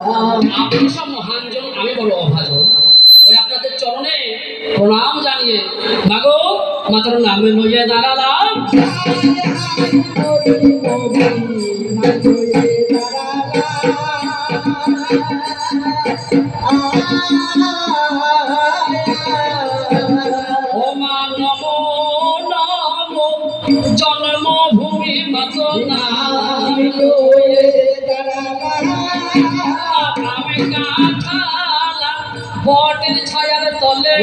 আপনি সব মহানজন আমি বড় অভাজন। ওই আপনাদের চরণে প্রণাম জানিয়ে, মাগো, মাতার নামে লইয়ে দাঁড়ালাম। জন্মভূমি মাত বটের ছায়ার তলে।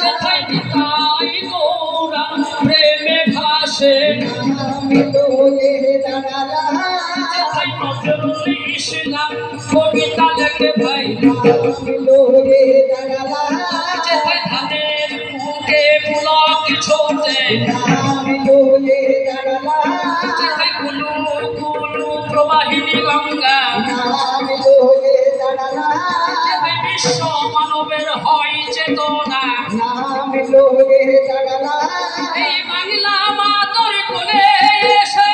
যেথায় নিতাই গৌরা প্রেমে ভাসে। কবিতা লেখে ভাই। ছোটে যেথায় প্রবাহিনী গঙ্গা। বিশ্ব মানবের হয় চেতনা। এই বাংলা মাতর কোলে এসে।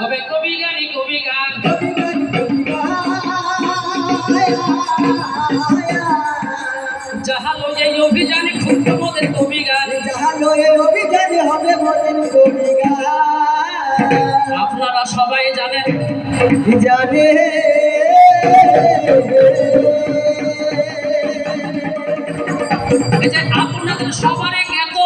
হবে কবি গানি কবি গান। যাহা এই অভিযানে ক্ষুদ্র মোদের কবি গান। আপনারা সবাই জানেন। জানে। এই যে আপনাদের সবার জ্ঞাত।